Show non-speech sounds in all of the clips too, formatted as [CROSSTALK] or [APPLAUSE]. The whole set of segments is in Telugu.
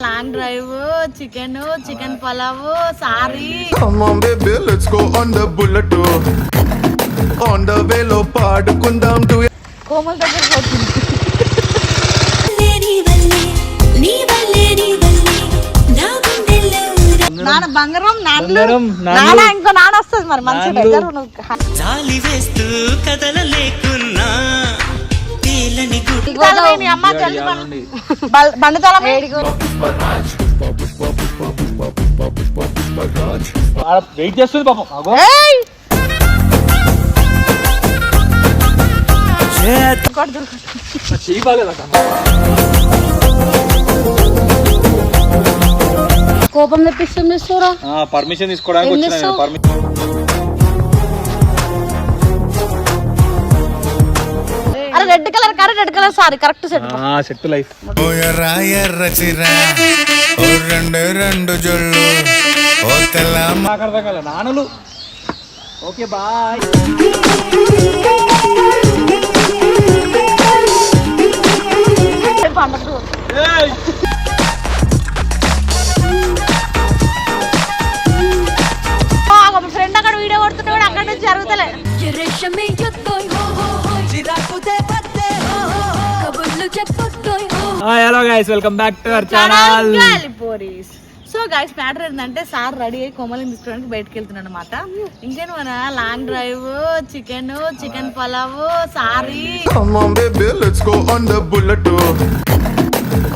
Long drive chicken chicken pulao sorry Come on, baby, let's go on the bullet. On the way, లో పాడుకుందాం. కోమల్ దగ్గర పోతుంది నీ వల్లే నీ వల్లే నీ వల్లే నా గుండెల్లో నాన్న బంగారం బంగారం, నాన్నలు. నాన్న ఇంకో నాన్న వస్తుంది మరి మంచి నాన్నలు. బెటర్ నువ్వు జాలి వేస్తూ కదలలేకున్నా [LAUGHS] వెయిట్ చేస్తుంది పాపం. చెయ్యి కోపం తెప్పిస్తుంది పర్మిషన్ తీసుకోవడానికి వచ్చిన? Permission red colour car red colour sorry correct set set life ఓ ఎర్ర చిరా ఓ రెండు రెండు జొల్లు ఓ తెల్ల అర్థం కాలే నాన్నలు ఓకే బాయ్. ఫ్రెండ్ అక్కడ వీడియో కూడా అక్కడ నుంచి జరుగుతలే. Hello guys welcome back to our channel పోరీస్ so guys matter ఏంటంటే సార్ రెడీ అయ్యి కోమలిని తీసుకోవడానికి బయటకు వెళ్తున్నాడు అనమాట ఇంకేం మన long drive chicken chicken pulao sorry Come on, baby, let's go on the bullet.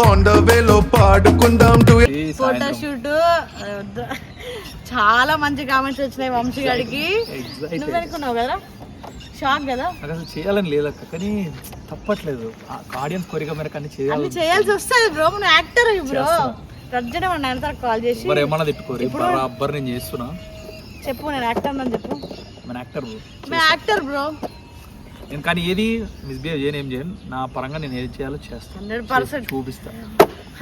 On the way, లో పాడుకుందాం do it. ఫోటో షూట్ చాలా మంచి కామెంట్స్ వచ్చినాయి వంశీ గారికి. Excited. నువ్వు అనుకున్నావు కదా? షాక్ కదా. నాకు అసలు చేయాలని లేదక్క కానీ తప్పట్లేదు. ఆడియన్స్ కోరిక మేరకు అన్ని చేయాలి. చేయాల్సి వస్తుంది బ్రో మన యాక్టర్ బ్రో. రజ్జన మన ఆయన కాల్ చేసి మరి ఏమన్నా తిట్టుకోరు బరాబర్ నేను చేస్తున్నా. చెప్పు నేను యాక్టర్ అని చెప్పు. మన యాక్టర్ మేము యాక్టర్ బ్రో. నేను కానీ ఏది మిస్బిహేవ్ చేయను ఏం చేయను. నా పరంగా నేను ఏది చేయాలో చేస్తాను హండ్రెడ్ పర్సెంట్. చూపిస్తా.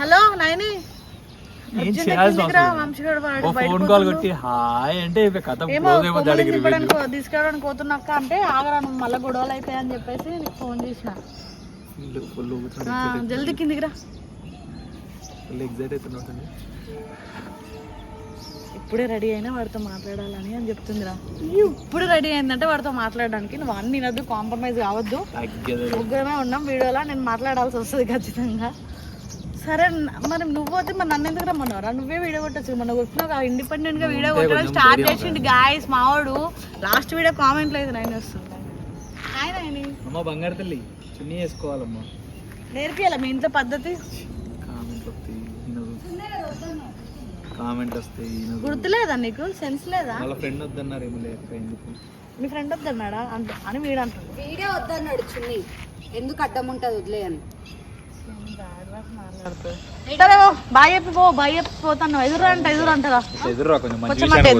హలో నైని. ఏం చేయాల్సిన? అవసరం ఫోన్ కాల్. కొట్టి హాయ్ అంటే కథ తీసుకెళ్ళడానికి పోతున్నాక్క అంటే ఆగరా నువ్వు మళ్ళీ గొడవలు అయిపోయాయని చెప్పేసి నీకు ఫోన్ చేసిన. జల్దీ కిందికి రా. ఫుల్ ఎగ్జైట్ అవుతున్నట్టుంది ఇప్పుడే రెడీ అయినా వాడితో మాట్లాడాలని అని చెప్తుందిరా. ఇప్పుడు రెడీ అయిందంటే వాడితో మాట్లాడడానికి. నువ్వు అన్ని వినొద్దు కాంప్రమైజ్ కావద్దు. ముగ్గురమే ఉన్నాం వీడియోలో నేను మాట్లాడాల్సి వస్తుంది ఖచ్చితంగా. సరే మరి నువ్వు పోతే మరి నన్ను ఎందుకు రమ్మన్నారా నువ్వే వీడియో కొట్టచ్చు మన కొట్టినావు ఇండిపెండెంట్గా వీడియో అంతే కొట్టడం స్టార్ట్ చేసిండు గాయస్ మావాడు. లాస్ట్ వీడియో కామెంట్ లేదు నేను వస్తుంది. ఆయన అమ్మ బంగారు తల్లి చున్నీ వేసుకోవాలమ్మా. నేర్పియాల మీ ఇంట్లో పద్ధతి? కామెంట్ వస్తాయి వినదు కామెంట్ వస్తాయి వినదు గుర్తులేదా నీకు? సెన్స్ లేదా? వాళ్ళ ఫ్రెండ్ వద్దన్నారు ఏమో ఎందుకు? మీ ఫ్రెండ్ వద్దన్నాడా? అంట అని వీడు అంటాడు వీడియో వద్దన్నాడు చున్ని. ఎందుకు అడ్డం ఉంటుంది వదిలేయని. సరే బాయ్ చెప్పి పో బాయ్ చెప్పి పోతాను ఎదురు అంట ఎదురు అంటదా ఎదురురా కొంచెం అంటే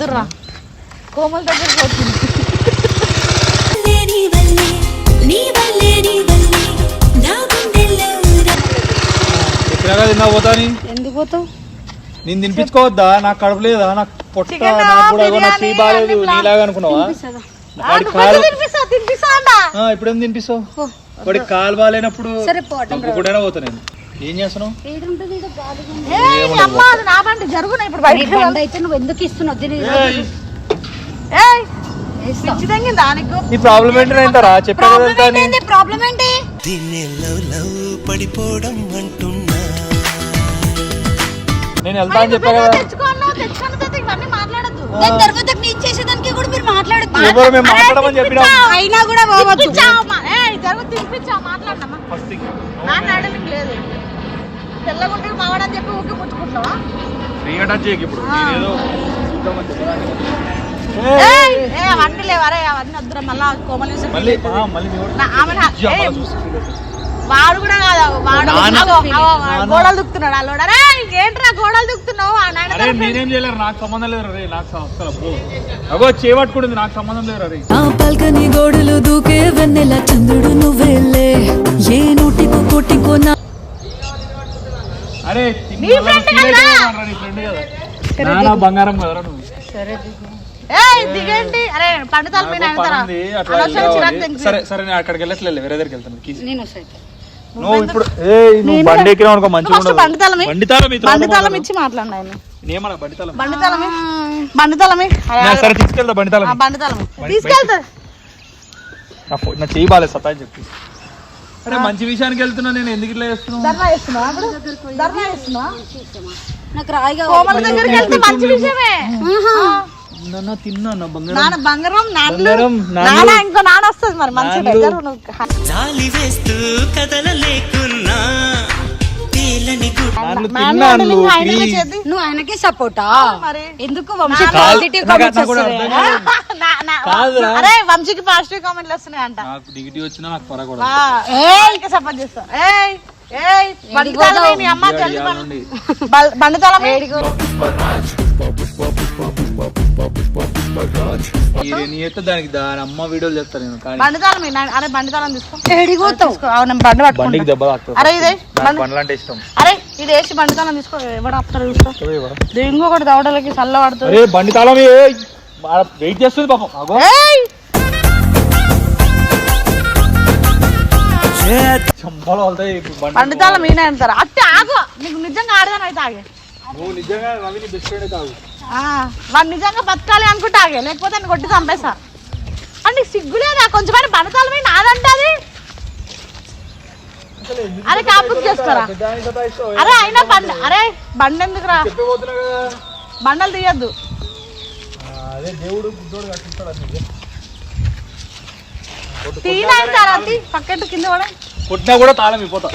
కోమల్ దగ్గర పోతుంది నీ వల్లే నీ వల్లే నీ వల్లే నా గుండెల్లో ఎక్కడ తిన్నా పోతాని? ఎందుకు పోతావు? నేను తినిపించుకోవద్దా? నాకు కడుపు లేదా? నాకు పొట్ట కూడా బాగాలేదు నీలాగా అనుకున్నావా? ఇప్పుడేం తినిపిస్తావు? వాడి కాలు బాగాలేనప్పుడు ఒక్కడైనా పోతా నేను. ఏం చేస్తున్నావు? ఏడుంటుంది ఈడ గాలిగా ఏయ్, నీ అమ్మ అది నా బండి జరుగునా ఇప్పుడు నీ బయట బండి అయితే నువ్వు ఎందుకు ఇస్తున్నావు? దీని ఏయ్. ప్రాబ్లం ఏంటి లవ్ పడిపోవడం అంటున్నా నేను వెళ్తా అని చెప్పా కదా. తెచ్చుకున్నావు తెచ్చుకున్న తర్వాత ఇవన్నీ మాట్లాడద్దు. దాని తర్వాత నీ ఇచ్చేసేదానికి కూడా మీరు మాట్లాడదు ఎవరు మేము మాట్లాడమని చెప్పినాం? అయినా కూడా పోవద్దు. తినిపించావు లేదు. తెల్లగుంటే మావాడని చెప్పి ఊకే పుచ్చుకుంటావా ఫ్రీగా టచ్ చేయకు ఇప్పుడు? నేనేదో చూద్దామని చెప్పడానికి. ఏయ్, ఏ అవన్నీ లేవరే అవన్నీ వద్దురా మళ్ళా కోమలి చూసి మళ్ళీ ఆ, మళ్ళీ మీ వాడు- కూడా కాదు వాడు గోడలు దుక్కుతున్నాడు ఏంట్రా గోడలు దుక్కుతున్నావు? నేనేం చేయలేరు నాకు సంబంధం లేదు రే నాకు. అగో చేపట్టుకుంటుంది నాకు సంబంధం లేదు రే. ఆ పల్కని గోడలు దూకే వెన్నెల చంద్రుడు నువ్వెళ్ళే ఏ నూటికో కోటికో నా అరే నీ friend కదా? నాన్న బంగారం కదరా నువ్వు? ఏయ్ అరే పండుతాల సరే సరే నేను అక్కడికి వెళ్ళట్లేదు వేరే దగ్గరికి వెళ్తాను. నేను నువ్వు ఇప్పుడు ఏ నువ్వు బండి అనుకో మంచిగా ఉండదు. ఇచ్చి ఆయన సరే తీసుకెళ్తా బండి తాళం ఆ, బండి తాళం తీసుకెళ్తా. నా ఫో- నా చేయి బాగాలేదు సతా అని చెప్పి అరే మంచి విషయానికి వెళ్తున్నా నేను ఎందుకు ఇట్లా ధర్నా చేస్తున్నావా అప్పుడు? ధర్నా నాకు రాయిగా కోమల దగ్గరికి వెళ్తే మంచి విషయమే. నాన్న తిన్నా నా బంగారం. నాన్న బంగారం బంగారం, నాన్న. ఇంకో నాన్న వస్తుంది మరి నువ్వు. జాలి వేస్తూ కదలలేకున్నా. నువ్వు ఆయనకే సపోర్టా? మరి. ఎందుకు వంశీ పాజిటివ్ కామెంట్స్. అరే వంశీకి పాజిటివ్ కామెంట్లు వస్తున్నాయి అంట నాకు నెగిటివ్ వచ్చినా నాకు పరగూడదు సపోర్ట్ చేస్తా. ఏయ్ ఏయ్ బండి తాళమే నీ అమ్మ జల్ది బండి- దానికి దాని అమ్మ వీడియోలు చేస్తాను నేను కానీ బండి తాళమే నా- అరే బండి తాళం తీసుకో ఎడిగోతావు తీసుకో. అవును నేను బండి బండికి పట్టుకుంటా దెబ్బ తాకుతుంది అరే ఇదే నాకు బండి- బండ్లు అంటే ఇష్టం. అరే ఇది వేసి తీసుకో. ఎవడు ఆపుతారు చూసుకో. ఇంకొకటి దవడలకి చల్ల పడుతుంది. అరే బండి తాళం వెయిట్ చేస్తుంది పాపం. అగో ఏయ్! చంపలు వెళ్తాయి ఇప్పుడు బండి. బండి తాళం ఈయన అంటారు అట్టే ఆగు. నీకు నిజంగా ఆడదాని అయితే ఆగే. నువ్వు నిజంగా రవి నీ బెస్ట్ ఫ్రెండ్ కాదు. వాడు నిజంగా బతకాలి అనుకుంటే ఆగే లేకపోతే నేను కొట్టి చంపేసా అంటే సిగ్గులేదా కొంచెమైనా బండి తాళమే నాదంటది అరే కాపుకి చేసుకోరా. అరే అయినా బండి అరే బండి ఎందుకురా చెప్పిపోతున్నా కదా బండలు తీయద్దు. ఆ, అదే దేవుడు బుద్ధోడు కట్టిస్తాడు అది? తీయనంటారా తీ పక్కెట్టు కింద కూడా కొట్టినా కూడా తాళం ఇపోతా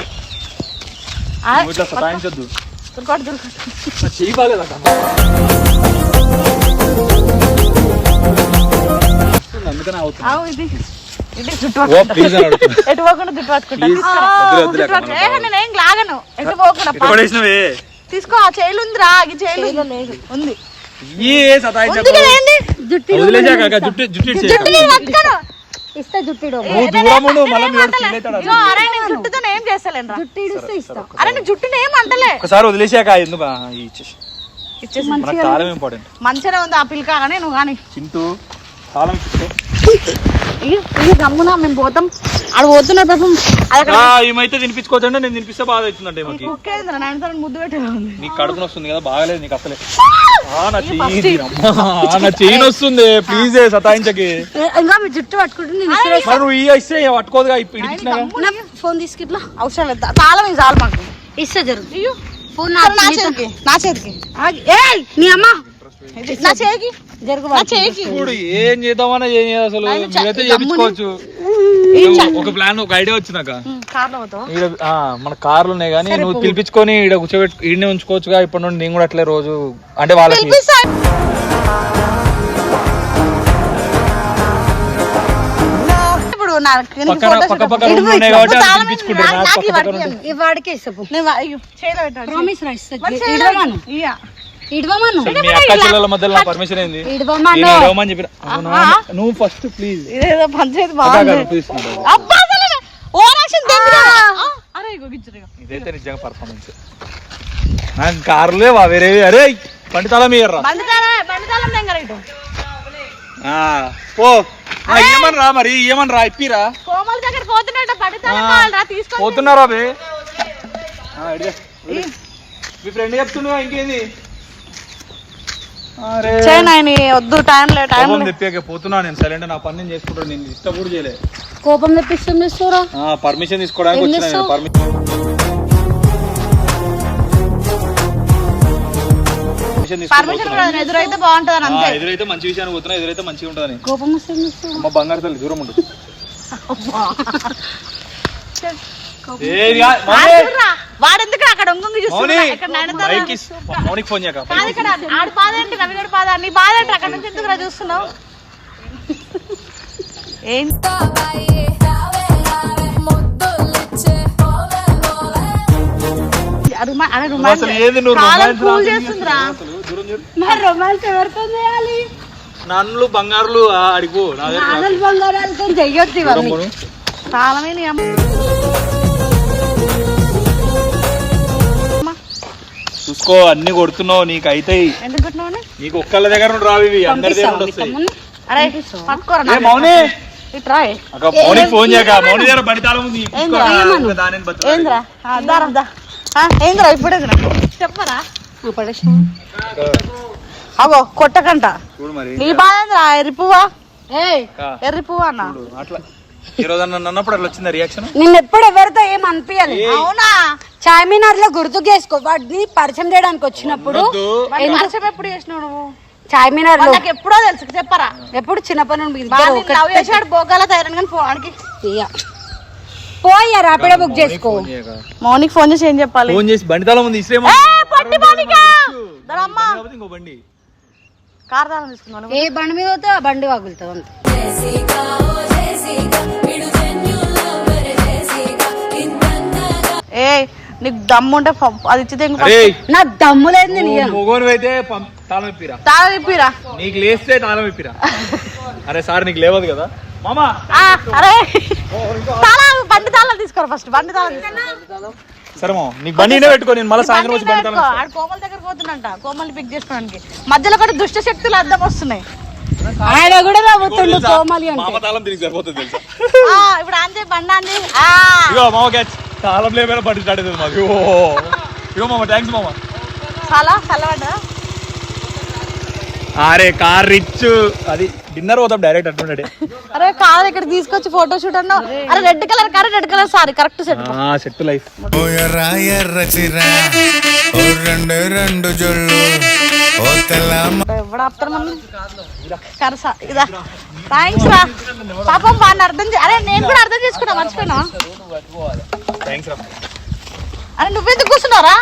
ఇట్లా సతాయించొద్దు దుర్కొట్టు దుర్కొట్టు నా చెయ్యి బాగాలేదా అందుకనే అవుతుంది. అవు ఇది. ఇది జుట్టు. ఎటు పోకుండా జుట్టు పట్టుకుంటా. నేనేం లాగను. ఎటు పోకుండా తీసుకో ఆ చైలు ఉందిరా ఈ ఉంది. జుట్టు జుట్టు. జుట్టు. ఇస్తా జుట్టిడు. జుట్టుతో ఏం చేస్తలేను జుట్టు ఇస్తే ఇస్తా. అరే నేను జుట్టుని ఏం అంటలే. ఒకసారి వదిలేసాక ఎందుకు? ఇచ్చేసి. మంచిగా ఉంది ఆ పిల్లక కానీ నువ్వు కానీ. చింటూ తాళం గమ్మున మేము పోతాం. ఆడు పోతున్న పాపం అది ఏమైతే తినిపించుకోవచ్చంటే నేను తినిపిస్తే బాగా అవుతుందంటే తనని ముద్దు పెట్టేలా ఉంది. నీకు కడుపున వస్తుంది కదా బాగలేదు నీకు అసలే. ఆ, నా చెయ్యి ఇది, అమ్మా. ఆ, నా చెయ్యి వస్తుంది. ప్లీజ్ సతాయించకి. ఏ, ఇంకా మీ జుట్టు పట్టుకుంటే నేను ఇసిరేస్తా. మరి నువ్వు ఇస్తే పట్టుకోదుగా? ఇప్పుడు ఫోన్ తీసుకిట్లా అవసరం లేదు. తాళం చాలు మాకు. ఇస్తా ఫోన్ నా చేతికి. నా చేతికి. ఏయ్ నీ అమ్మ. నా చేయికి ఇప్పుడు ఏం చేద్దామన్నా ఏం అసలు? మీరైతే చేపించుకోవచ్చు ఒక ప్లాన్ ఒక ఐడియా వచ్చినాక మన కార్లు ఉన్నాయి కానీ నువ్వు పిలిపించుకొని ఈడ కూర్చోబెట్టు ఈడనే ఉంచుకోవచ్చుగా. ఇప్పటి నుండి నేను కూడా అట్లే రోజు అంటే వాళ్ళకి పిలిపిస్తా. ఇప్పుడు నా కిందకి పక్కన photos పక్క పెట్టు. పక్క ఇటు రూమ్లు పోయి ఉన్నాయి కాబట్టి తాళం అది ఏంది? పిలిపించుకుంటారు నాకు- నాకు నాకు ఈ పక్క వాడికి పక్కన ఏంది? ఈ వాడికే ఇస్తా పో. నేను వా- ఇయ్యు, చేతిలో పెట్టాడు. ప్రామిస్ ఇడవమను. ఇయ్య. ఇడవమను మీ అక్క చెల్లెల మధ్యలో పర్మిషన్ ఏంది? ఇడవమను? నువ్వు ఫస్ట్ ప్లీజ్ ఇదేదో పంచాయతీ బాగుంది. అబ్బా అసలు ఓవరాక్షన్ తెంగురా. ఆ, అరే ఇగో గిచ్చురు ఇగో. ఇదైతే నిజంగా పర్ఫార్మెన్స్ నాకు కార్లే వా వేరే అరే పండి తాళం ఇయ్యర్రా. బండి తాళం బండి తాళం తెంగరా ఇటు. ఆ, పో. మరి ఏమని రా ఇప్పిరా. కోమల దగ్గర పోతున్నారా బే. మీ ఫ్రెండ్ చెప్తుండగా ఇంకేంది? వద్దు టైం లే టైం కోపం తెప్పాక పోతున్నా నేను సైలెంట్ నా పని నేను చేసుకుంటాను నేను ఇష్టం కూడా చేయలే. కోపం తెప్పిస్తాం చేస్తారా పర్మిషన్ తీసుకోవడానికి వచ్చిన? పర్మిషన్ ఎదురైతే బాగుంటది అంతే. ఎదురైతే మంచి విషయానికి పోతున్నా ఎదురైతే మంచిగా ఉంటుందని. కోపం? అమ్మ బంగారు తల్లి దూరం ఉండు. [LAUGHS] వాడెందుకు అక్కడ ఒంగొంగి ఫోన్ ఇక్కడ ఆడి బాధ ఏంటి బాధ నీ బాధ ఏంటి అక్కడ నుంచి ఎందుకు చూస్తున్నావు? అరే రుమాన్స్ కాలం చేస్తుందిరా. మరి రొమాన్స్ ఎవరితో చేయాలి? నన్ను బంగారులు ఆ, అడిగిపో నా దగ్గర రా. ఆనల్ బంగారాలతో చెయ్యొద్దు ఇవన్నీ. కాలమే చూసుకో అన్ని కొడుతున్నావు నీకు అని? నీకు ఒక్కళ్ళ దగ్గర నుండి రావు ఇవి అందరి దగ్గర నుండి వస్తాయి. మౌని! అక్క మౌనికి ఫోన్ చేయక మౌని దగ్గర బండి తాళం ఉంది ఏంద్రా? ఇప్పుడే? చెప్పరా? అగో కొట్టకంట. నీ బాధ ఎర్రి పువ్వా? ఎర్రి పువ్వా అన్న? అట్లా. ఈ రోజు నన్ను అన్నప్పుడు అట్లా వచ్చిందా రియాక్షన్ నిన్న ఎప్పుడు ఎవరితో ఏం అనిపించాలి అవునా? చార్మినార్లో గుర్తు చేసుకో వాడిని పరిచయం చేయడానికి వచ్చినప్పుడు పరిచయం ఎప్పుడు చేసినావు నువ్వు? చార్మినార్లో నాకు ఎప్పుడో తెలుసు. చెప్పరా? ఎప్పుడు చిన్నప్పటి బోగాల తయారని పోవానికి. పోయా రాపిడో బుక్ చేసుకో. మౌనికి ఫోన్ చేసి ఏం చెప్పాలి? ఫోన్ చేసి బండి తాళం ఉంది ఇస్త్రేమో ఏ, పట్టి మౌనిక! దరమ్మా. ఇంకో బండి. కార్ తాళం తీసుకున్నాను ఏ బండి మీద పోతే ఆ బండి వగులుతుంది అంతే. ఏ నీకు దమ్ముంటే ఫ- అది ఇచ్చితే ఇంకో అరే. నా దమ్ము లేదు నేను. ఇయ్యను. మొగోను అయితే పం- తాళం ఇప్పిరా. తాళం ఇప్పిరా? నీకు లేస్తే తాళం ఇప్పిరా. అరే సార్ నీకు లేవదు కదా. మామా. ఆ, అరే. తాళం బండి తాళం తీసుకోరు ఫస్ట్ బండి తాళం తీసుకో. సరే మామ నీకు బండి ఈడే పెట్టుకో నేను మళ్ళీ సాయంత్రం వచ్చి బండి బండి తాళం పెట్టుకో. ఆడు కోమల దగ్గర పోతున్నంట కోమల్ని పిక్ చేసుకోవడానికి. మధ్యలో కూడా దుష్ట శక్తులు అద్దం వస్తున్నాయి. ఆయన కూడా నవ్వుతుండు కోమలి అంటే. మామ తాళం తిరిగి సరిపోతుంది తెలుసా? ఆ, ఇప్పుడు అంతే బండి అంది ఆ, ఇగో మామ క్యాచ్ తాళం లేమైనా బండి స్టార్ట్ అవుతుంది మాకు. ఇగో ఇగో మామ థ్యాంక్స్ మామ. చాలా చల్లబడ్డా అరే కార్ రిచ్ అది డిన్నర్ పోతాం డైరెక్ట్ అట్లుండే అరే కాదు ఇక్కడ తీసుకొచ్చి ఫోటో షూట్ అన్నావు. అరే red colour car red colour sorry correct set set life ఓ ఎర్ర ఎర్ర చిర ఓ రెండు రెండు జొల్లు ఓ తెల్ల ఎవడు ఆపుతారు మనం కరసా ఇదా. థ్యాంక్స్ రా. పాపం వాడిని అర్థం అరే నేను కూడా అర్థం చేసుకున్నా మర్చిపోయినా? అరే నువ్వెందుకు కూర్చున్నారా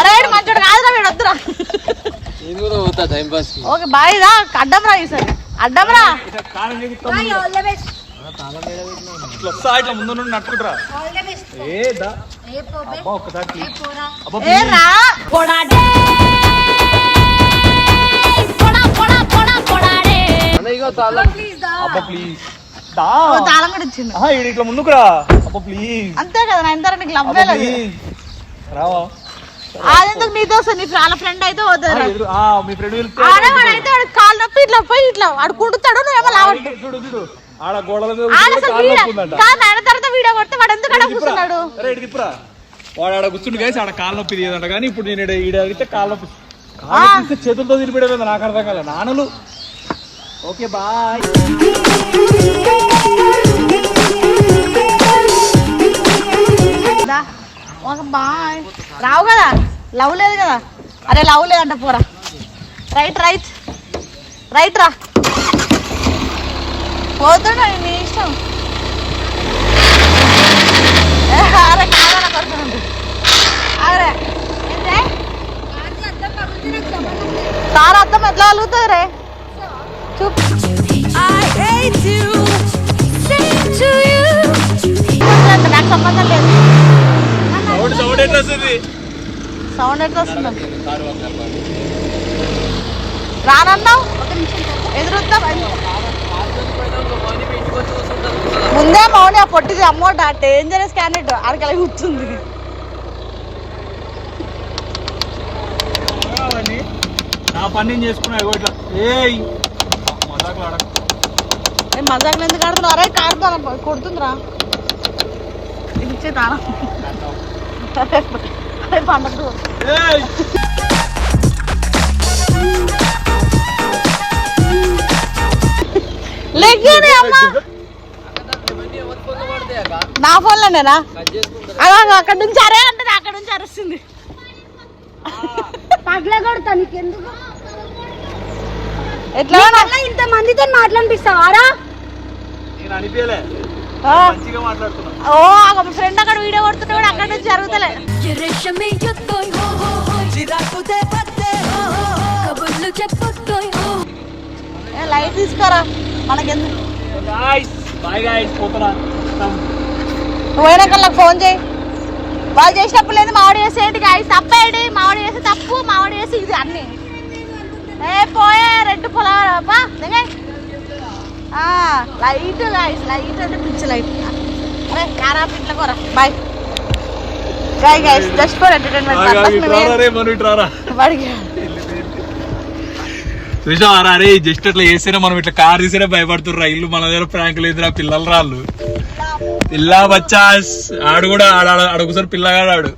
అరే మంచోడు కాదురా వీడు వద్దురా. ఓకే బాయ్ రా అడ్డం రా ఈసారి. అడ్డం రా. ఏ రా. పొడాడే అబ్బా ప్లీజ్ దా. ఓ తాళం కూడా ఇచ్చింది ఆహా, ఈడు ఇట్లా ముందుకు రా. అబ్బా ప్లీజ్ అంతే కదా నా ఇంత నీకు అబ్బా లవ్వే లేదు ప్లీజ్ రావా. అదెందుకు నీతో వస్తుంది నీ వాళ్ళ ఫ్రెండ్ అయితే పోతుంది మీ ఫ్రెండ్ వాడు కాలు నొప్పి ఇట్లా పోయి ఇట్లా వాడు కుడుతాడు నువ్వేమో ఆడ గోడల మీద వీడ నొప్పి ఉందంట. కాదు ఆయన తర్వాత వీడియో కొడితే వాడు ఎందుకు అక్కడ కూర్చున్నాడు? అరే ఇటు తిప్పురా. వాడు ఆడ కూర్చుండు ఆడ కాలు నొప్పి తీయదంట. కానీ ఇప్పుడు నేను ఈడ- అడిగితే కాలు నొప్పి చేతులతో తిరిపిడలేదు నాకు అర్థం కాలే. నాన్నలు ఓకే బాయ్. బాయ్. రావు కదా? లవ్ లేదు కదా? అరే లవ్ లేదంట పోరా. Right right. రైట్ రా. పోతున్నా నీ ఇష్టం. ఏ, అరే కావాలా కొడుతుంది అరే తార అర్థం ఎట్లా కలుగుతుంది రే? నాకు సంబంధం లేదు సౌండ్ ఎట్లా వస్తుంది రానన్నావు ఎదురుద్దాం ముందే మౌని ఆ పొట్టిది అమ్మోట డేంజరస్ క్యాండిడేట్ ఆడికి కూర్చుంది నా పని నేను చేసుకున్నా ఇట్లా ఏయ్. నేను మజాకులు ఎందుకు ఆడుతున్నావు? అరే కారుతాను కొడుతుందిరా. ఇచ్చే పండగ. లెగ్గానే అమ్మా. నా ఫోన్లోనేనా? అలా అక్కడ నుంచి అరే అంటే అక్కడ నుంచి అరుస్తుంది. పగల కొడతా నీకెందుకు? ఎట్లా? ఇంత మందితో మాట్లాడిపిస్తావారా ఓ ఫ్రెండ్ అక్కడ వీడియో కొడుతుంటే కూడా అక్కడ నుంచి జరుగుతలే. లైట్ తీసుకోరా? మనకెందుకు? గాయ్స్ బాయ్ గాయ్స్ పోతున్నా. నువ్వు పోయినాక నాకు ఫోన్ చేయి. వాళ్ళు చేసినప్పుడు లేదు మావాడు చేసేయండి గాయస్ తప్పేయండి మావాడు చేస్తే తప్పు మావాడు చేసి ఇది అన్ని. ఏ పోయే. లైట్ గాయస్ లైట్ అంటే పిచ్చి లైట్. అరే కారా పిట్ల కూర bye bye guys just for entertainment purpose మేము వాడికి. చూసావారా అరే జస్ట్ అట్లా చేస్తేనే మనం ఇట్లా కార్ తీసేనే భయపడుతుర్రా. ఇల్లు మన దగ్గర ప్రాంక్ లేదురా పిల్లలు రాళ్ళు. పిల్ల బచ్చాస్ ఆడు కూడా ఆడ ఒకసారి పిల్లగాడు ఆడు.